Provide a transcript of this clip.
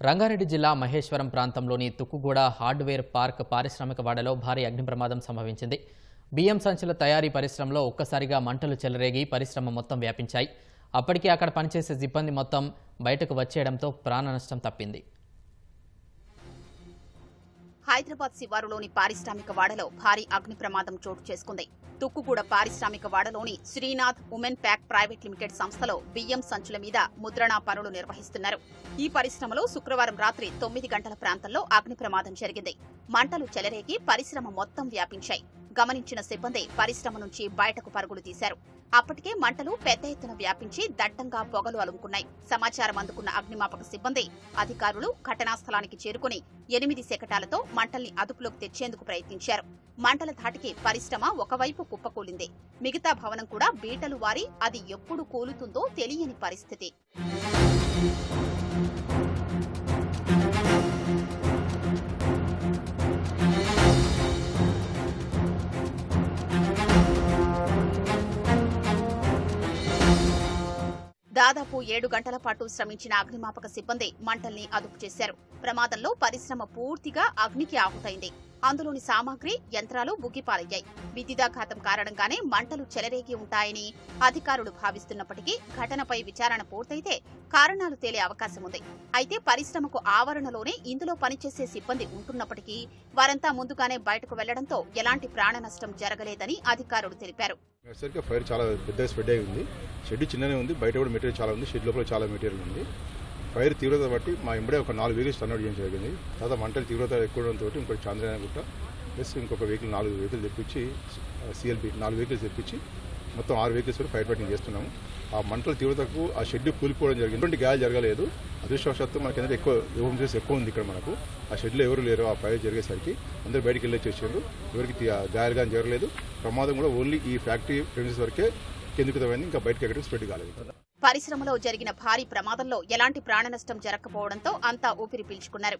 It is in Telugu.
రంగారెడ్డి జిల్లా మహేశ్వరం ప్రాంతంలోని తుక్కుగూడ హార్డ్వేర్ పార్క్ పారిశ్రామిక వాడలో భారీ అగ్ని ప్రమాదం సంభవించింది. బియ్యం సంచుల తయారీ పరిశ్రమలో ఒక్కసారిగా మంటలు చెలరేగి పరిశ్రమ మొత్తం వ్యాపించాయి. అప్పటికే అక్కడ పనిచేసే సిబ్బంది మొత్తం బయటకు వచ్చేయడంతో ప్రాణ నష్టం తప్పింది. హైదరాబాద్ శివారులోని పారిశ్రామిక వాడలో భారీ అగ్ని ప్రమాదం చోటు చేసుకుంది. తుక్కుగూడ పారిశ్రామిక వాడలోని Srinath women pack private limited సంస్థలో బియ్యం సంచుల మీద ముద్రణా పనులు నిర్వహిస్తున్నారు. ఈ పరిశ్రమలో శుక్రవారం రాత్రి తొమ్మిది గంటల ప్రాంతంలో అగ్ని ప్రమాదం జరిగింది. మంటలు చెలరేగి పరిశ్రమ మొత్తం వ్యాపించాయి. గమనించిన సిబ్బంది పరిశ్రమ నుంచి బయటకు పరుగులు తీశారు. అప్పటికే మంటలు పెద్ద ఎత్తున వ్యాపించి దట్టంగా పొగలు అలుముకున్నాయి. సమాచారం అందుకున్న అగ్నిమాపక సిబ్బంది అధికారులు ఘటనా స్థలానికి చేరుకుని ఎనిమిది శకటాలతో మంటల్ని అదుపులోకి తెచ్చేందుకు ప్రయత్నించారు. మంటల ధాటికి పరిశ్రమ ఒకవైపు కుప్పకూలింది. మిగతా భవనం కూడా బీటలు వారి అది ఎప్పుడు కూలుతుందో తెలియని పరిస్థితి. దాదాపు ఏడు గంటల పాటు శ్రమించిన అగ్నిమాపక సిబ్బంది మంటల్ని అదుపు చేశారు ప్రమాదంలో పరిశ్రమ పూర్తిగా అగ్నికి ఆహుతైంది. అందులోని సామాగ్రి యంత్రాలు బుగ్గిపాలయ్యాయి విద్యుదాఘాతం కారణంగానే మంటలు చెలరేగి ఉంటాయని అధికారులు భావిస్తున్నప్పటికీ ఘటనపై విచారణ పూర్తయితే కారణాలు తేలే అవకాశం ఉంది. అయితే పరిశ్రమకు ఆవరణలోనే ఇందులో పనిచేసే సిబ్బంది ఉంటున్నప్పటికీ వారంతా ముందుగానే బయటకు వెళ్ళడంతో ఎలాంటి ప్రాణ నష్టం జరగలేదని అధికారులు తెలిపారు. ఫైర్ చాలా పెద్ద స్ప్రెడ్ అయి ఉంది. షెడ్ చిన్ననే ఉంది. బయట కూడా మెటీరియల్ చాలా ఉంది. షెడ్ లోపల చాలా మెటీరియల్ ఉంది. ఫైర్ తీవ్రత బట్టి మా ఇంబడే ఒక నాలుగు వెహికల్స్ టర్న్ చేయడం జరిగింది. తర్వాత మంటల తీవ్రత ఎక్కువ ఉండడంతో ఇంకోటి చాంద్రాయణ గుట్ట ప్లస్ ఇంకొక వెహికల్ నాలుగు వెహికల్ తెప్పించి సిఎల్పి నాలుగు వెహికల్స్ తెప్పించి మొత్తం ఆరు వెహికల్స్ కూడా ఫైర్ ఫైటింగ్ చేస్తున్నాము. ఆ మంటల తీవ్రతకు ఆ షెడ్ కూలిపోవడం జరిగింది. ఎటువంటి గాయాలు జరగలేదు. అదృష్టవశాత్తు మనకి ఏంటంటే ఎక్కువ హోమ్ చేసి ఎక్కువ ఉంది ఇక్కడ మనకు. ఆ షెడ్లో ఎవరు లేరు. ఆ ఫైర్ జరిగేసరికి అందరూ బయటికి వెళ్ళి వచ్చేసారు ఎవరికి గాయాలు కానీ జరగలేదు. ప్రమాదం కూడా ఓన్లీ ఈ ఫ్యాక్టరీ ప్రెమిసెస్ వరకే కిందికి ఇంకా బయటకి ఎక్కడికి స్ప్రెడ్ కాలేదు. పరిశ్రమలో జరిగిన భారీ ప్రమాదంలో ఎలాంటి ప్రాణ నష్టం జరగకపోవడంతో అంతా ఊపిరి పీల్చుకున్నారు.